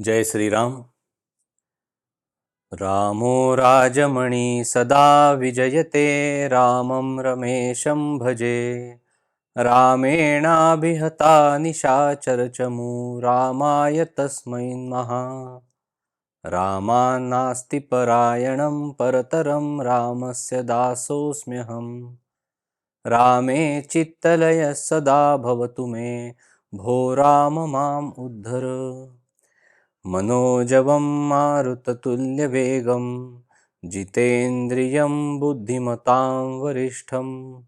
जय श्रीराम। रामो राजमणि सदा विजयते रामं रमेशं भजे। रामेणाभिहता निशाचरचमू रामाय तस्मै महा रामान्नास्ति परायणं परतरं रामस्य दासोऽस्म्यहम्। रामे चित्तलयः सदा भवतु मे भो राम माम् उद्धर। मनोजवं मारुततुल्यवेगं जितेन्द्रियं बुद्धिमतां वरिष्ठं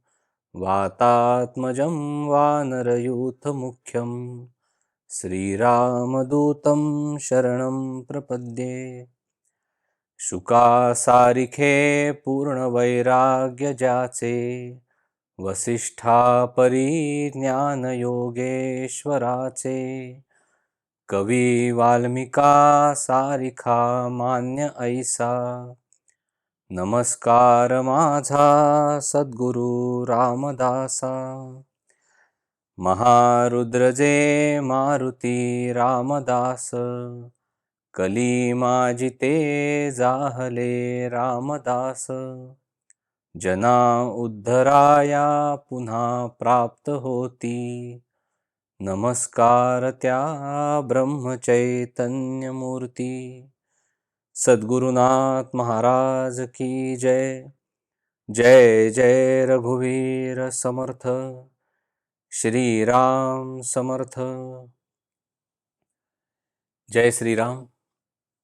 वातात्मजं वानरयूथमुख्यं श्रीरामदूतं शरणं प्रपद्ये। शुकासारिखे पूर्णवैराग्यजाचे वसिष्ठापरी ज्ञानयोगेश्वराचे कवी वाल्मिका सारिखा मान्य ऐसा। नमस्कार माझा सद्गुरु रामदासा। महारुद्रजे मारुती रामदास कली माजिते जाहले रामदास जना उद्धराया पुन्हा प्राप्त होती. नमस्कार त्या ब्रह्मचैतन्यमूर्ती. सद्गुरुनाथ महाराज की जय. जय जय रघुवीर समर्थ. श्रीराम समर्थ. जय श्रीराम.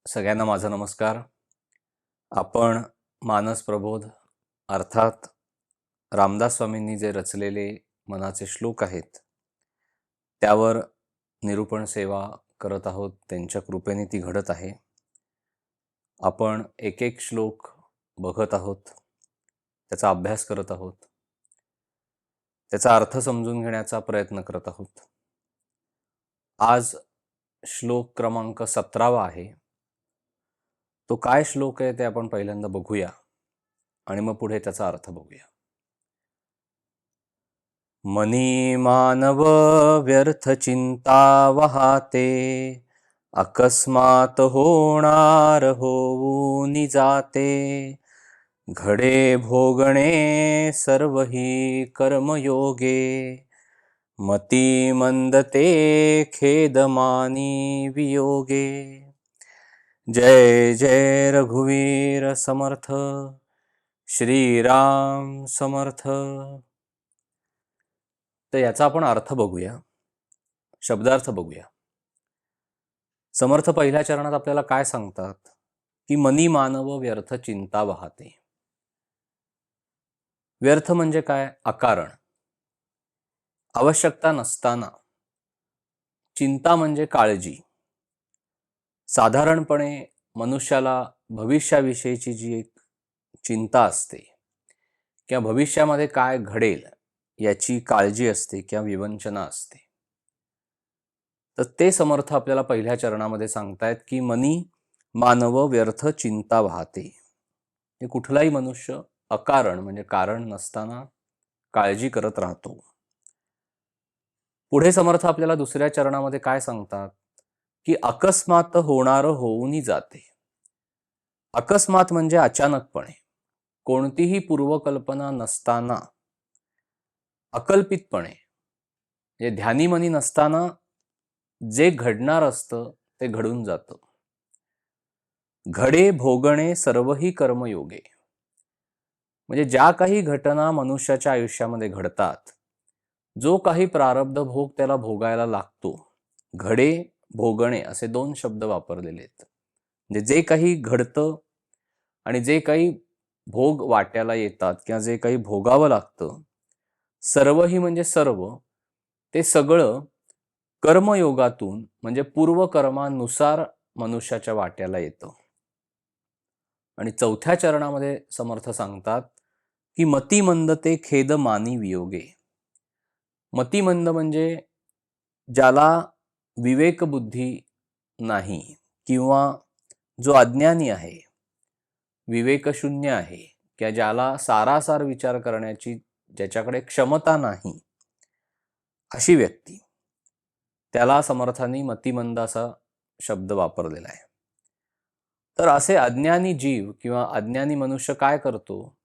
सगळ्यांना माझा नमस्कार. आपण मानस प्रबोध अर्थात रामदास स्वामींनी जे रचलेले मनाचे श्लोक आहेत त्यावर निरूपण सेवा करत आहोत त्यांच्या कृपेने ती घडत आहे. आपण एक एक श्लोक बघत आहोत त्याचा अभ्यास करत आहोत. त्याचा अर्थ समजून घेण्याचा प्रयत्न करत आहोत. आज श्लोक क्रमांक सतरावा आहे. तो काय श्लोक आहे ते आपण पहिल्यांदा बघूया आणि मग पुढे त्याचा अर्थ बघूया. मनी मानव व्यर्थ चिंता वहाते अकस्मात होणार होऊन जाते. घडे भोगणे सर्वही कर्मयोगे. मती मंदते खेदमानी वियोगे. जय जय रघुवीर समर्थ श्रीराम समर्थ. तर याचा आपण अर्थ बघूया. शब्दार्थ बघूया. समर्थ पहिल्या चरणात आपल्याला काय सांगतात? की मनी मानव व्यर्थ चिंता वाहते. व्यर्थ म्हणजे काय? अकारण. आवश्यकता नसताना. चिंता म्हणजे काळजी. साधारणपणे मनुष्याला भविष्याविषयीची जी एक चिंता असते किंवा भविष्यामध्ये काय घडेल याची काळजी असते किंवा विवंचना असते. तर ते समर्थ आपल्याला पहिल्या चरणामध्ये सांगतायत की मनी मानव व्यर्थ चिंता वाहते. हे कुठलाही मनुष्य अकारण म्हणजे कारण नसताना काळजी करत राहतो. पुढे समर्थ आपल्याला दुसऱ्या चरणामध्ये काय सांगतात? की अकस्मात होणारं होऊनही जाते. अकस्मात म्हणजे अचानकपणे. कोणतीही पूर्वकल्पना नसताना. अकल्पितपणे. म्हणजे ध्यानीमनी नसताना जे घडणार असतं ते घडून जातं. घडे भोगणे सर्वही कर्मयोगे. म्हणजे ज्या काही घटना मनुष्याच्या आयुष्यामध्ये घडतात जो काही प्रारब्ध भोग त्याला भोगायला लागतो घडे भोगणे असे दोन शब्द वापरलेले आहेत. म्हणजे जे काही घडतं आणि जे काही भोग वाट्याला येतात किंवा जे काही भोगावं लागतं सर्व ही म्हणजे सर्व ते सगळं कर्मयोगातून म्हणजे पूर्वकर्मानुसार मनुष्याच्या वाट्याला येतं. आणि चौथ्या चरणामध्ये समर्थ सांगतात की मतिमंद ते खेद मानी वियोगे. मतिमंद म्हणजे ज्याला विवेकबुद्धी नाही किंवा जो अज्ञानी आहे विवेकशून्य आहे किंवा ज्याला सारासार विचार करण्याची ज्याच्याकडे क्षमता नाही अशी व्यक्ती. त्याला समर्थांनी मतिमंद असा शब्द वापरलेला आहे. तर असे अज्ञानी जीव किंवा अज्ञानी मनुष्य काय करतो?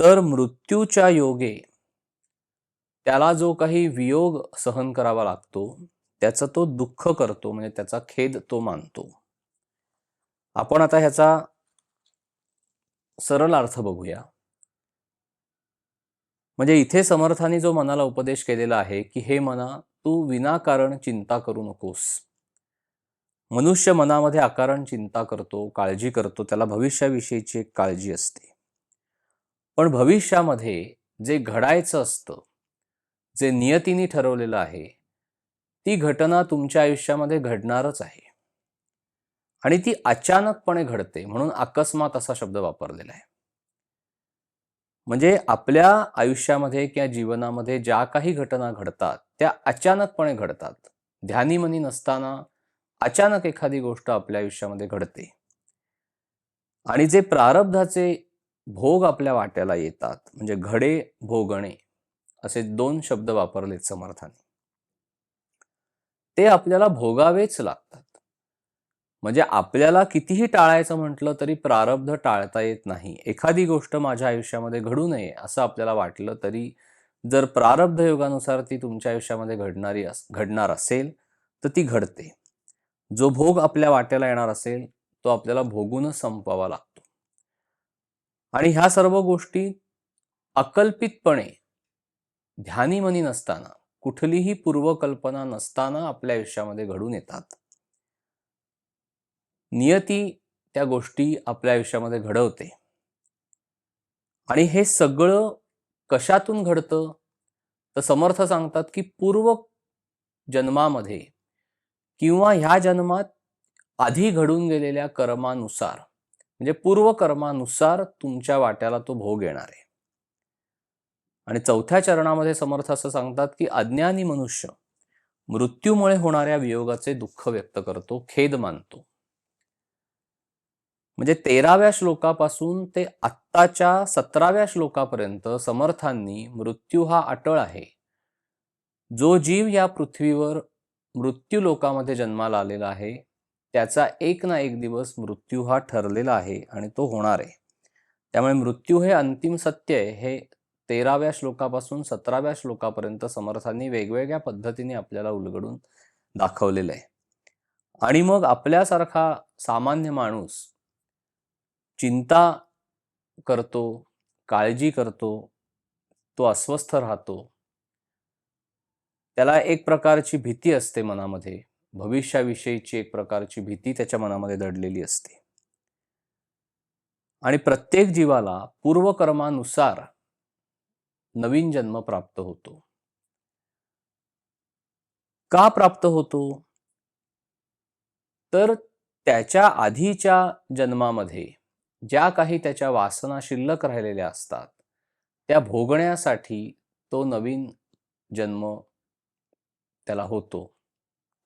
तर मृत्यूच्या योगे त्याला जो काही वियोग सहन करावा लागतो त्याचं तो दुःख करतो म्हणजे त्याचा खेद तो मानतो. आपण आता ह्याचा सरळ अर्थ बघूया. म्हणजे इथे समर्थाने जो मनाला उपदेश केलेला आहे की हे मना तू विनाकारण चिंता करू नकोस. मनुष्य मनामध्ये अकारण चिंता करतो काळजी करतो त्याला भविष्याविषयीची एक काळजी असते. पण भविष्यामध्ये जे घडायचं असतं जे नियतीने ठरवलेलं आहे ती घटना तुमच्या आयुष्यामध्ये घडणारच आहे. आणि ती अचानकपणे घडते म्हणून अकस्मात असा शब्द वापरलेला आहे. म्हणजे आपल्या आयुष्यामध्ये किंवा जीवनामध्ये ज्या काही घटना घडतात त्या अचानकपणे घडतात. ध्यानीमनी नसताना अचानक एखादी गोष्ट आपल्या आयुष्यामध्ये घडते. आणि जे प्रारब्धाचे भोग आपल्या वाट्याला येतात. म्हणजे घडे भोगणे असे दोन शब्द वापरलेत समर्थाने. ते आपल्याला भोगावेच लागतात. म्हणजे आपल्याला कितीही टाळायचं म्हटलं तरी प्रारब्ध टाळता येत नाही. एखादी गोष्ट माझ्या आयुष्यामध्ये घडू नये असं आपल्याला वाटलं तरी जर प्रारब्ध योगानुसार ती तुमच्या आयुष्यामध्ये घडणारी अस घडणार असेल तर ती घडते. जो भोग आपल्या वाट्याला येणार असेल तो आपल्याला भोगूनच संपवावा लागतो. आणि ह्या सर्व गोष्टी अकल्पितपणे ध्यानीमनी नसताना कुठलीही पूर्वकल्पना नसताना आपल्या आयुष्यामध्ये घडून येतात. नियती त्या गोष्टी आपल्या आयुष्यामध्ये घडवते. आणि हे सगळं कशातून घडतं? तर समर्थ सांगतात की पूर्व जन्मामध्ये किंवा ह्या जन्मात आधी घडून गेलेल्या कर्मानुसार म्हणजे पूर्व कर्मानुसार तुमच्या वाट्याला तो भोग येणार आहे. आणि चौथ्या चरणामध्ये समर्थ असं सांगतात की अज्ञानी मनुष्य मृत्यूमुळे होणाऱ्या वियोगाचे दुःख व्यक्त करतो खेद मानतो. म्हणजे तेराव्या श्लोकापासून ते आत्ताच्या सतराव्या श्लोकापर्यंत समर्थांनी मृत्यू हा अटळ आहे. जो जीव या पृथ्वीवर मृत्यू लोकामध्ये जन्माला आलेला आहे त्याचा एक ना एक दिवस मृत्यू हा ठरलेला आहे आणि तो होणार आहे. त्यामुळे मृत्यू हे अंतिम सत्य आहे. हे तेराव्या श्लोकापासून सतराव्या श्लोकापर्यंत समर्थांनी वेगवेगळ्या पद्धतीने आपल्याला उलगडून दाखवलेलं आहे. आणि मग आपल्यासारखा सामान्य माणूस चिंता करतो काळजी करतो तो अस्वस्थ राहतो त्याला एक प्रकारची भीती असते मनामध्ये. भविष्याविषयीची एक प्रकारची भीती त्याच्या मनामध्ये दडलेली असते. आणि प्रत्येक जीवाला पूर्वकर्मानुसार नवीन जन्म प्राप्त होतो. का प्राप्त होतो? तर त्याच्या आधीच्या जन्मामध्ये ज्या काही त्याच्या वासना शिल्लक राहिलेल्या असतात त्या भोगण्यासाठी तो नवीन जन्म त्याला होतो.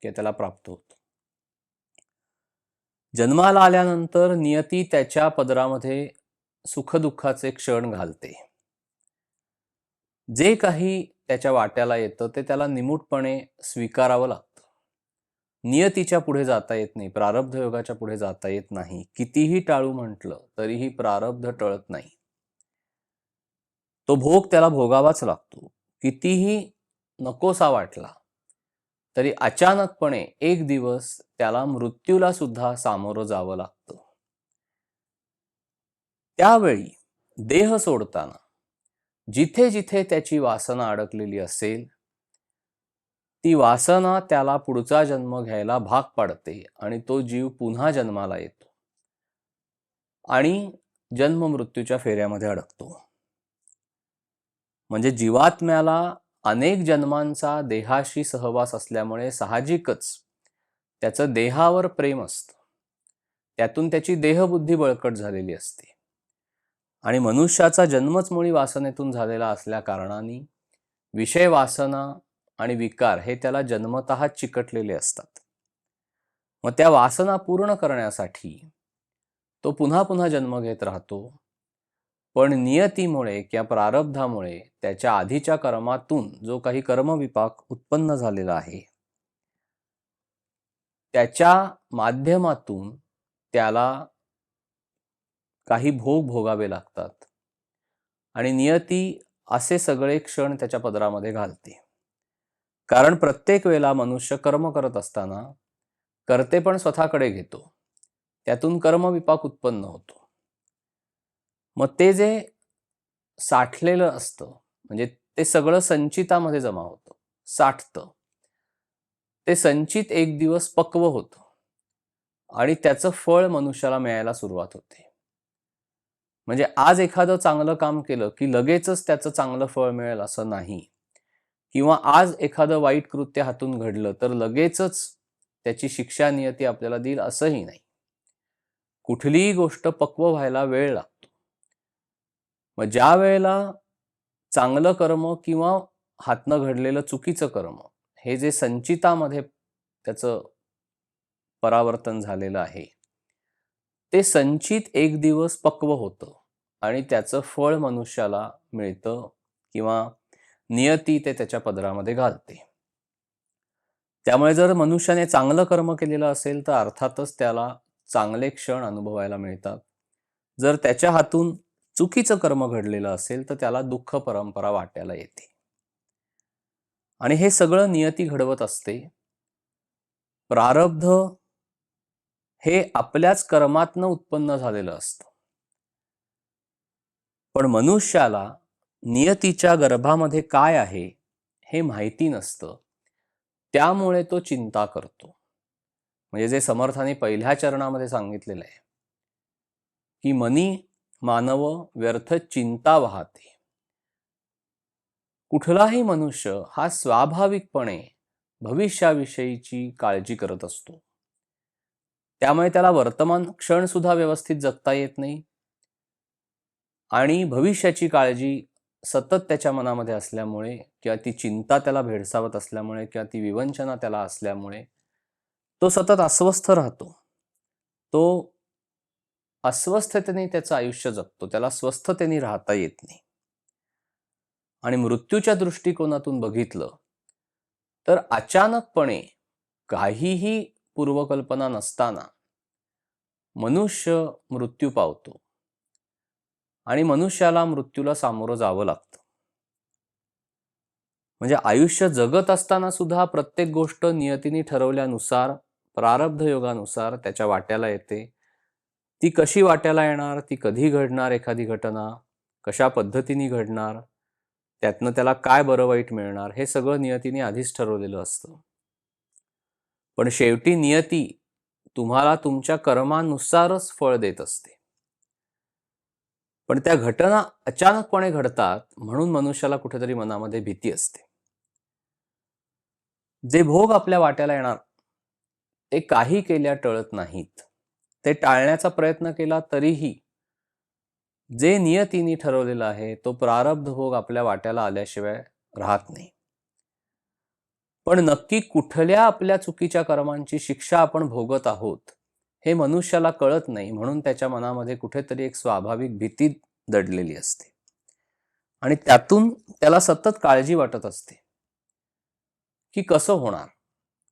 किंवा त्याला प्राप्त होतो. जन्माला आल्यानंतर नियती त्याच्या पदरामध्ये सुखदुःखाचे क्षण घालते. जे काही त्याच्या वाट्याला येतं ते त्याला निमूटपणे स्वीकारावं लागतं. नियतीच्या पुढे जाता येत नाही प्रारब्ध योगाच्या पुढे जाता येत नाही. कितीही टाळू म्हटलं तरीही प्रारब्ध टळत नाही. तो भोग त्याला भोगावाच लागतो. कितीही नकोसा वाटला तरी अचानकपणे एक दिवस त्याला मृत्यूला सुद्धा सामोरं जावं लागतं. त्यावेळी देह सोडताना जिथे जिथे त्याची वासना अडकलेली असेल ती वासना त्याला पुढचा जन्म घ्यायला भाग पाडते आणि तो जीव पुन्हा जन्माला येतो आणि जन्म मृत्यूच्या फेऱ्यामध्ये अडकतो. म्हणजे जीवात्म्याला अनेक जन्मांचा देहाशी सहवास असल्यामुळे साहजिकच त्याचं देहावर प्रेम असतं. त्यातून त्याची देहबुद्धी बळकट झालेली असते. आणि मनुष्याचा जन्मच मुळी वासनेतून झालेला असल्या कारणाने विषय वासना आणि विकार हे त्याला जन्मत चिकटलेले असतात. मग त्या वासना पूर्ण करण्यासाठी तो पुन्हा पुन्हा जन्म घेत राहतो. पण नियतीमुळे किंवा प्रारब्धामुळे त्याच्या आधीच्या कर्मातून जो काही कर्मविपाक उत्पन्न झालेला आहे त्याच्या माध्यमातून त्याला काही भोग भोगावे लागतात. आणि नियती असे सगळे क्षण त्याच्या पदरामध्ये घालते. कारण प्रत्येक वेळेला मनुष्य कर्म करत असताना करते पण स्वतःकडे घेतो. त्यातून कर्मविपाक उत्पन्न होतो. मग ते जे साठलेलं असतं म्हणजे ते सगळं संचितामध्ये जमा होतं साठतं. ते संचित एक दिवस पक्व होतं आणि त्याचं फळ मनुष्याला मिळायला सुरुवात होते. म्हणजे आज एखादं चांगलं काम केलं की लगेचच त्याचं चांगलं फळ मिळेल असं नाही. किंवा आज एखादं वाईट कृत्य हातून घडलं तर लगेचच त्याची शिक्षा नियती आपल्याला देईल असंही नाही. कुठलीही गोष्ट पक्व व्हायला वेळ लागतो. मग ज्या वेळेला चांगलं कर्म किंवा हातनं घडलेलं चुकीचं कर्म हे जे संचितामध्ये त्याचं परावर्तन झालेलं आहे ते संचित एक दिवस पक्व होतं आणि त्याचं फळ मनुष्याला मिळतं किंवा नियती ते त्याच्या पदरामध्ये घालते. त्यामुळे जर मनुष्याने चांगलं कर्म केलेलं असेल तर अर्थातच त्याला चांगले क्षण अनुभवायला मिळतात. जर त्याच्या हातून चुकीचं कर्म घडलेलं असेल तर त्याला दुःख परंपरा वाटायला येते. आणि हे सगळं नियती घडवत असते. प्रारब्ध हे आपल्याच कर्मातनं उत्पन्न झालेलं असतं. पण मनुष्याला नियतीच्या गर्भामध्ये काय आहे हे माहिती नसतं. त्यामुळे तो चिंता करतो. म्हणजे जे समर्थाने पहिल्या चरणामध्ये सांगितलेलं आहे की मनी मानव व्यर्थ चिंता वाहते. कुठलाही मनुष्य हा स्वाभाविकपणे भविष्याविषयीची काळजी करत असतो. त्यामुळे त्याला वर्तमान क्षण सुद्धा व्यवस्थित जगता येत नाही. आणि भविष्याची काळजी सतत त्याच्या मनामध्ये असल्यामुळे किंवा ती चिंता त्याला भेडसावत असल्यामुळे किंवा ती विवंचना त्याला असल्यामुळे तो सतत अस्वस्थ राहतो. तो अस्वस्थतेने त्याचं आयुष्य जगतो. त्याला स्वस्थतेने राहता येत नाही. आणि मृत्यूच्या दृष्टिकोनातून बघितलं तर अचानकपणे काहीही पूर्वकल्पना नसताना मनुष्य मृत्यू पावतो. आणि मनुष्याला मृत्यूला सामोरं जावं लागतं. म्हणजे आयुष्य जगत असताना सुद्धा प्रत्येक गोष्ट नियतीने ठरवल्यानुसार प्रारब्ध योगानुसार त्याच्या वाट्याला येते. ती कशी वाट्याला येणार? ती कधी घडणार एखादी घटना? कशा पद्धतीने घडणार? त्यातनं त्याला काय बरं वाईट मिळणार? हे सगळं नियतीने आधीच ठरवलेलं असतं. पण शेवटी नियती तुम्हाला तुमच्या कर्मानुसारच फळ देत असते. पण त्या घटना अचानकपणे घडतात म्हणून मनुष्याला कुठेतरी मनामध्ये भीती असते. जे भोग आपल्या वाट्याला येणार ते काही केल्या टळत नाहीत. ते टाळण्याचा प्रयत्न केला तरीही जे नियतीने ठरवलेलं आहे तो प्रारब्ध भोग आपल्या वाट्याला आल्याशिवाय राहत नाही. पण नक्की कुठल्या आपल्या चुकीच्या कर्मांची शिक्षा आपण भोगत आहोत हे मनुष्याला कळत नाही म्हणून त्याच्या मनामध्ये कुठेतरी एक स्वाभाविक भीती दडलेली असते. आणि त्यातून त्याला सतत काळजी वाटत असते. की कसं होणार?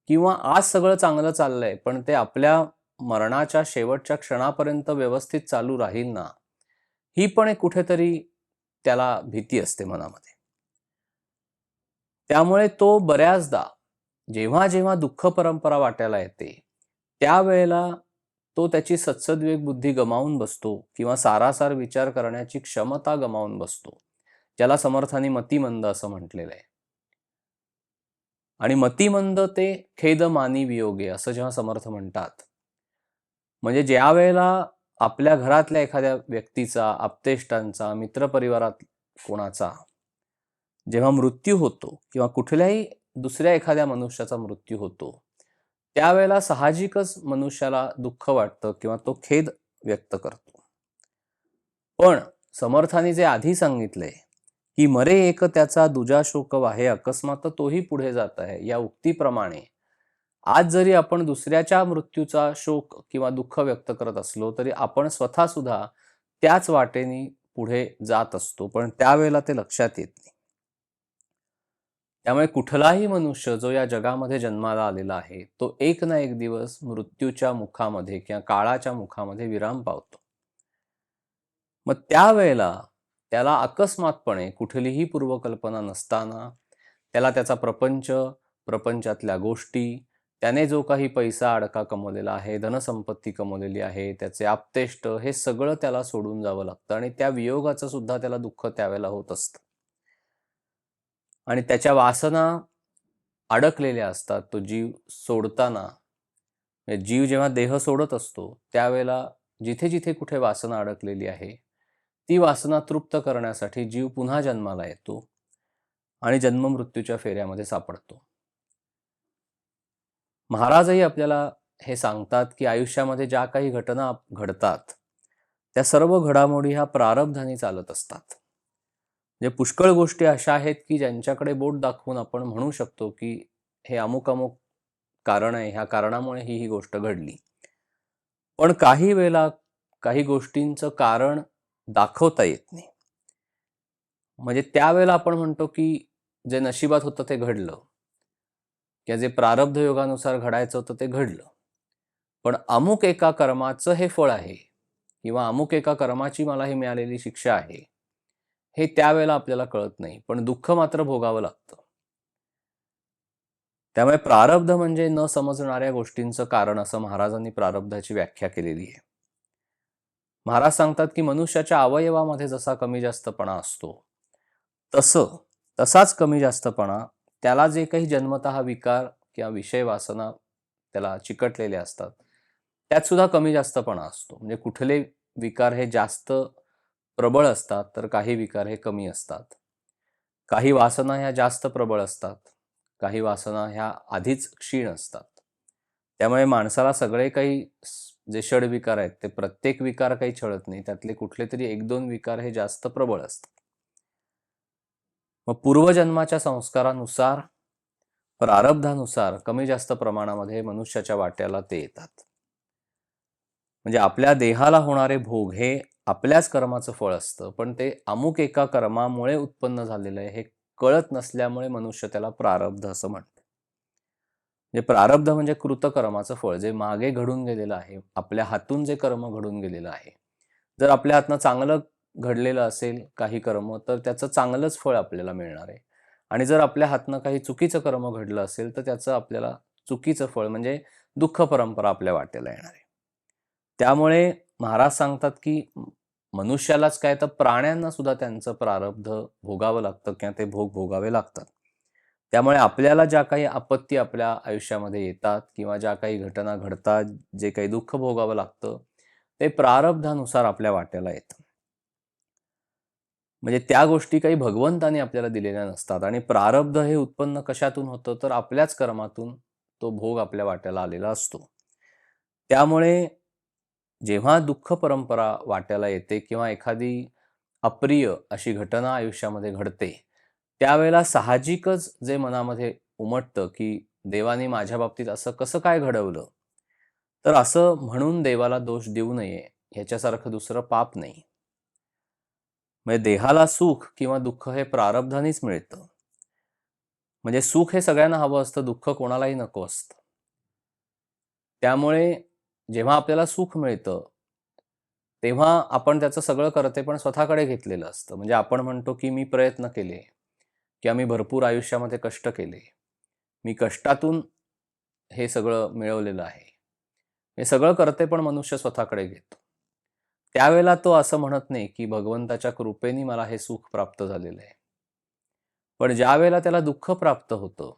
किंवा आज सगळं चांगलं चाललंय पण ते आपल्या मरणाच्या शेवटच्या क्षणापर्यंत व्यवस्थित चालू राहील ना? ही पण एक कुठेतरी त्याला भीती असते मनामध्ये. त्यामुळे तो बऱ्याचदा जेव्हा जेव्हा दुःख परंपरा वाटायला येते त्यावेळेला तो त्याची सत्सद्वेग बुद्धी गमावून बसतो किंवा सारासार विचार करण्याची क्षमता गमावून बसतो ज्याला समर्थाने मतिमंद असं म्हटलेलं आहे. आणि मतिमंद ते खेद मानी वियोगे असं जेव्हा समर्थ म्हणतात म्हणजे ज्या वेळेला आपल्या घरातल्या एखाद्या व्यक्तीचा आपतेष्टांचा मित्रपरिवारात कोणाचा जेव्हा मृत्यू होतो किंवा कुठल्याही दुसऱ्या एखाद्या मनुष्याचा मृत्यू होतो त्यावेळेला साहजिकच मनुष्याला दुःख वाटतं किंवा तो खेद व्यक्त करतो. पण समर्थाने जे आधी सांगितलंय की मरे एक त्याचा दुजा शोक वाहे अकस्मात तोही पुढे जात आहे या उक्तीप्रमाणे आज जरी आपण दुसऱ्याच्या मृत्यूचा शोक किंवा दुःख व्यक्त करत असलो तरी आपण स्वतः सुद्धा त्याच वाटेने पुढे जात असतो पण त्यावेळेला ते लक्षात येत नाही. त्यामुळे कुठलाही मनुष्य जो या जगामध्ये जन्माला आलेला आहे तो एक ना एक दिवस मृत्यूच्या मुखामध्ये किंवा काळाच्या मुखामध्ये विराम पावतो. मग त्यावेळेला त्याला अकस्मातपणे कुठलीही पूर्वकल्पना नसताना त्याला त्याचा प्रपंच प्रपंचातल्या गोष्टी त्याने जो काही पैसा अडका कमवलेला आहे धनसंपत्ती कमवलेली आहे त्याचे आप्तेष्ट हे सगळं त्याला सोडून जावं लागतं आणि त्या वियोगाचं सुद्धा त्याला दुःख त्यावेळेला होत असतं. आणि त्याच्या वासना अडकलेल्या असतात तो जीव सोडताना. म्हणजे जीव जेव्हा देह सोडत असतो त्यावेळेला जिथे जिथे कुठे वासना अडकलेली आहे ती वासना तृप्त करण्यासाठी जीव पुन्हा जन्माला येतो आणि जन्ममृत्यूच्या फेऱ्यामध्ये सापडतो. महाराजही आपल्याला हे सांगतात की आयुष्यामध्ये ज्या काही घटना घडतात त्या सर्व घडामोडी ह्या प्रारब्धाने चालत असतात. म्हणजे पुष्कळ गोष्टी अशा आहेत की ज्यांच्याकडे बोट दाखवून आपण म्हणू शकतो की हे अमुक अमुक कारण आहे ह्या कारणामुळे ही ही गोष्ट घडली. पण काही वेळेला काही गोष्टींचं कारण दाखवता येत नाही. म्हणजे त्यावेळेला आपण म्हणतो की जे नशिबात होतं ते घडलं. किंवा जे प्रारब्ध योगानुसार घडायचं होतं ते घडलं. पण अमुक एका कर्माचं हे फळ आहे किंवा अमुक एका कर्माची मला ही मिळालेली शिक्षा आहे हे त्यावेळेला आपल्याला कळत नाही पण दुःख मात्र भोगावं लागतं. त्यामुळे प्रारब्ध म्हणजे न समजणाऱ्या गोष्टींचं कारण असं महाराजांनी प्रारब्धाची व्याख्या केलेली आहे. महाराज सांगतात की मनुष्याच्या अवयवामध्ये जसा कमी जास्तपणा असतो तसं तसाच कमी जास्तपणा त्याला जे काही जन्मत विकार किंवा विषय वासना त्याला चिकटलेले असतात त्यात सुद्धा कमी जास्तपणा असतो. म्हणजे कुठले विकार हे जास्त प्रबळ असतात तर काही विकार हे कमी असतात. काही वासना ह्या जास्त प्रबळ असतात काही वासना ह्या आधीच क्षीण असतात. त्यामुळे माणसाला सगळे काही जे षडविकार आहेत ते प्रत्येक विकार काही छळत नाही. त्यातले कुठले तरी एक दोन विकार हे जास्त प्रबळ असतात. मग पूर्वजन्माच्या संस्कारानुसार प्रारब्धानुसार कमी जास्त प्रमाणामध्ये मनुष्याच्या वाट्याला ते येतात. म्हणजे आपल्या देहाला होणारे भोग हे आपल्याच कर्माचं फळ असतं पण ते अमुक एका कर्मामुळे उत्पन्न झालेलं आहे हे कळत नसल्यामुळे मनुष्य त्याला प्रारब्ध असं म्हणतो. म्हणजे प्रारब्ध म्हणजे कृतकर्माचं फळ जे मागे घडून गेलेलं आहे आपल्या हातून जे कर्म घडून गेलेलं आहे. जर आपल्या हातनं चांगलं घडलेलं असेल काही कर्म तर त्याचं चांगलंच फळ आपल्याला मिळणार आहे. आणि जर आपल्या हातनं काही चुकीचं कर्म घडलं असेल तर त्याचं आपल्याला चुकीचं फळ म्हणजे दुःख परंपरा आपल्या वाटेला येणार आहे. त्यामुळे महाराज सांगतात की मनुष्यालाच काय तर प्राण्यांना सुद्धा त्यांचं प्रारब्ध भोगावं लागतं किंवा ते भोग भोगावे लागतात. त्यामुळे आपल्याला ज्या काही आपत्ती आपल्या आयुष्यामध्ये येतात किंवा ज्या काही घटना घडतात जे काही दुःख भोगावं लागतं ते प्रारब्धानुसार आपल्या वाट्याला येतं. म्हणजे त्या गोष्टी काही भगवंताने आपल्याला दिलेल्या नसतात. आणि प्रारब्ध हे उत्पन्न कशातून होतं? तर आपल्याच कर्मातून तो भोग आपल्या वाट्याला आलेला असतो. त्यामुळे जेव्हा दुःख परंपरा वाट्याला येते किंवा एखादी अप्रिय अशी घटना आयुष्यामध्ये घडते त्यावेळेला साहजिकच जे मनामध्ये उमटतं की देवाने माझ्या बाबतीत असं कसं काय घडवलं? तर असं म्हणून देवाला दोष देऊ नये ह्याच्यासारखं दुसरं पाप नाही. म्हणजे देहाला सुख किंवा दुःख हे प्रारब्धानेच मिळतं. म्हणजे सुख हे सगळ्यांना हवं असतं दुःख कोणालाही नको असतं. त्यामुळे जेव्हा आपल्याला सुख मिळतं तेव्हा आपण त्याचं सगळं करते पण स्वतःकडे घेतलेलं असतं. म्हणजे आपण म्हणतो की मी प्रयत्न केले किंवा मी भरपूर आयुष्यामध्ये कष्ट केले. मी कष्टातून हे सगळं मिळवलेलं आहे. हे सगळं करते पण मनुष्य स्वतःकडे घेतो. त्यावेळेला तो असं म्हणत नाही की भगवंताच्या कृपेने मला हे सुख प्राप्त झालेलं आहे. पण ज्या वेळेला त्याला दुःख प्राप्त होतं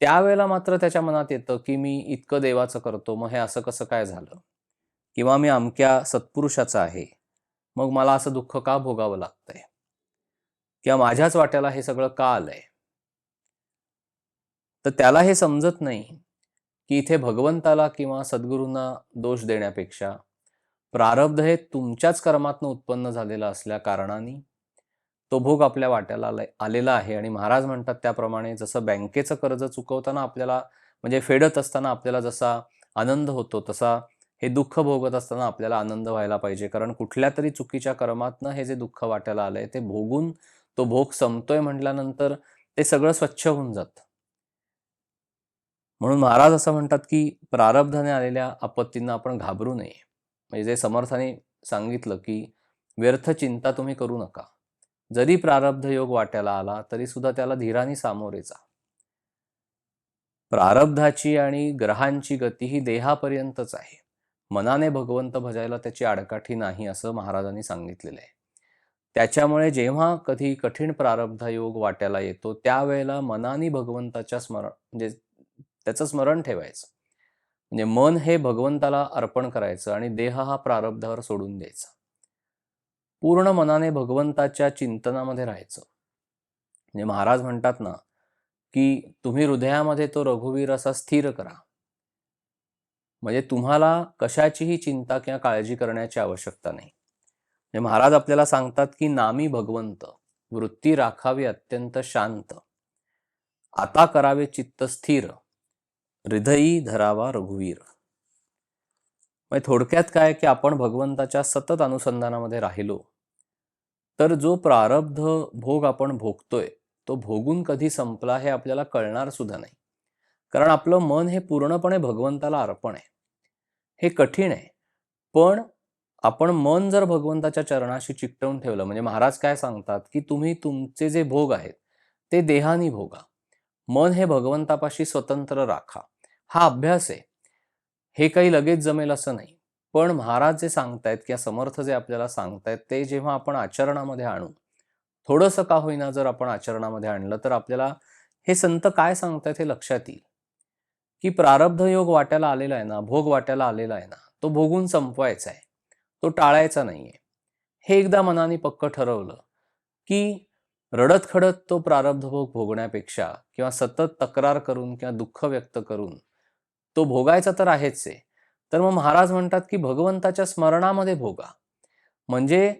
त्यावेळेला मात्र त्याच्या मनात येतं की मी इतकं देवाचं करतो मग हे असं कसं काय झालं? किंवा मी अमक्या सत्पुरुषाचा आहे मग मला असं दुःख का भोगावं लागतंय? किंवा माझ्याच वाट्याला हे सगळं का आलंय? तर त्याला हे समजत नाही की इथे भगवंताला किंवा सद्गुरूंना दोष देण्यापेक्षा प्रारब्ध हे तुमच्याच कर्मातनं उत्पन्न झालेलं असल्या कारणाने तो भोग आपल्या वाट्याला आलेला आहे. आणि महाराज म्हणतात त्याप्रमाणे जसं बँकेचं कर्ज चुकवताना आपल्याला म्हणजे फेडत असताना आपल्याला जसा आनंद होतो तसा हे दुःख भोगत असताना आपल्याला आनंद व्हायला पाहिजे. कारण कुठल्या तरी चुकीच्या कर्मातनं हे जे दुःख वाट्याला आलंय ते भोगून तो भोग संपतोय म्हटल्यानंतर ते सगळं स्वच्छ होऊन जातं. म्हणून महाराज असं म्हणतात की प्रारब्धाने आलेल्या आपत्तींना आपण घाबरू नये. म्हणजे जे समर्थाने सांगितलं की व्यर्थ चिंता तुम्ही करू नका. जरी प्रारब्ध योग वाट्याला आला तरी सुद्धा त्याला धीराने सामोरे जा. प्रारब्धाची आणि ग्रहांची गती ही देहापर्यंतच आहे. मनाने भगवंत भजायला त्याची आडकाठी नाही असं महाराजांनी सांगितलेलं आहे. त्याच्यामुळे जेव्हा कधी कठीण प्रारब्ध योग वाट्याला येतो त्यावेळेला मनाने भगवंताच्या स्मरण म्हणजे त्याचं स्मरण ठेवायचं. म्हणजे मन हे भगवंताला अर्पण करायचं आणि देह हा प्रारब्धावर सोडून द्यायचा. पूर्ण मनाने भगवंताच्या चिंतनामध्ये राहायचं. म्हणजे महाराज म्हणतात ना की तुम्ही हृदयामध्ये तो रघुवीर असा स्थिर करा. म्हणजे तुम्हाला कशाचीही चिंता किंवा काळजी करण्याची आवश्यकता नाही. म्हणजे महाराज आपल्याला सांगतात की नामी भगवंत वृत्ती राखावी अत्यंत शांत. आता करावे चित्त स्थिर. हृदयी धरावा रघुवीर. म्हणजे थोडक्यात काय की आपण भगवंताच्या सतत अनुसंधानामध्ये राहिलो तर जो प्रारब्ध भोग आपण भोगतोय तो भोगून कधी संपला हे आपल्याला कळणार सुद्धा नाही. कारण आपलं मन हे पूर्णपणे भगवंताला अर्पण आहे. हे कठीण आहे. पण आपण मन जर भगवंताच्या चरणाशी चिकटवून ठेवलं म्हणजे महाराज काय सांगतात की तुम्ही तुमचे जे भोग आहेत ते देहानी भोगा. मन हे भगवंतापाशी स्वतंत्र राखा. हा अभ्यास आहे. हे काही लगेच जमेल असं नाही. पण महाराज जे सांगतायत किंवा समर्थ जे आपल्याला सांगतायत ते जेव्हा आपण आचरणामध्ये आणू थोडंसं का होईना जर आपण आचरणामध्ये आणलं तर आपल्याला हे संत काय सांगतायत हे लक्षात येईल. की प्रारब्ध योग वाट्याला आलेला आहे ना भोग वाट्याला आलेला आहे ना तो भोगून संपवायचा आहे. तो टाळायचा नाहीये. हे एकदा मनाने पक्क ठरवलं की रडत खडत तो प्रारब्ध भोग भोगण्यापेक्षा किंवा सतत तक्रार करून किंवा दुःख व्यक्त करून तो भोगायचा तर आहेच आहे. तर मग महाराज म्हणतात की भगवंताच्या स्मरणामध्ये भोगा. म्हणजे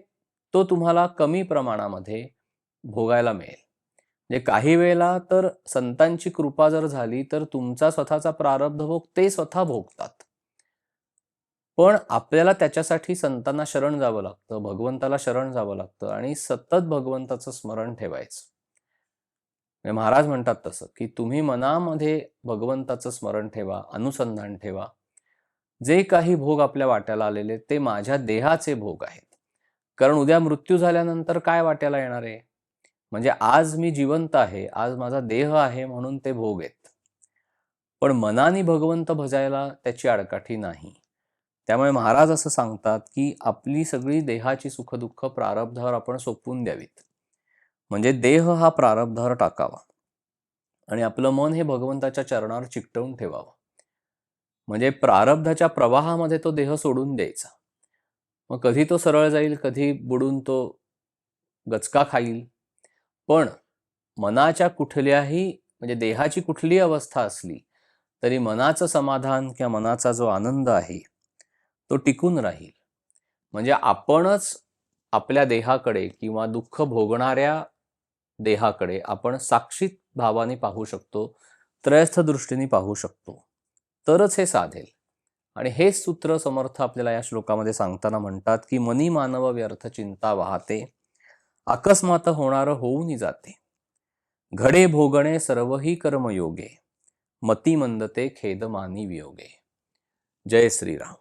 तो तुम्हाला कमी प्रमाणामध्ये भोगायला मिळेल. म्हणजे काही वेळेला तर संतांची कृपा जर झाली तर तुमचा स्वतःचा प्रारब्ध भोग ते स्वतः भोगतात. पण आपल्याला त्याच्यासाठी संतांना शरण जावं लागतं भगवंताला शरण जावं लागतं आणि सतत भगवंताचं स्मरण ठेवायचं. म्हणजे महाराज म्हणतात तसं की तुम्ही मनामध्ये भगवंताचं स्मरण ठेवा अनुसंधान ठेवा. जे काही भोग आपल्या वाट्याला आलेले ते माझ्या देहाचे भोग आहेत. कारण उद्या मृत्यू झाल्यानंतर काय वाट्याला येणार आहे? म्हणजे आज मी जिवंत आहे आज माझा देह आहे म्हणून ते भोग आहेत. पण मनाने भगवंत भजायला त्याची आडकाठी नाही. त्यामुळे महाराज असं सांगतात की आपली सगळी देहाची सुखदुःख प्रारब्धावर आपण सोपवून द्यावीत. म्हणजे देह हा प्रारब्धावर टाकावा. आणि आपलं मन हे भगवंताच्या चरणावर चिकटवून ठेवावं. म्हणजे प्रारब्धाच्या प्रवाहामध्ये तो देह सोडून द्यायचा. मग कधी तो सरळ जाईल कधी बुडून तो गचका खाईल. पण मनाच्या कुठल्याही म्हणजे देहाची कुठली अवस्था असली तरी मनाचं समाधान किंवा मनाचा जो आनंद आहे तो टिकून राहील. म्हणजे आपणच आपल्या देहाकडे किंवा दुःख भोगणाऱ्या देहाकडे आपण साक्षीत भावाने पाहू शकतो त्रयस्थ दृष्टीने पाहू शकतो. तरच हे साधेल. आणि हेच सूत्र समर्थ आपल्याला या श्लोकामध्ये सांगताना म्हणतात की मनी मानव व्यर्थ चिंता वाहते अकस्मात होणार होऊनही जाते. घडे भोगणे सर्वही कर्मयोगे मती मंदते खेदमानी वियोगे. जय श्रीराम.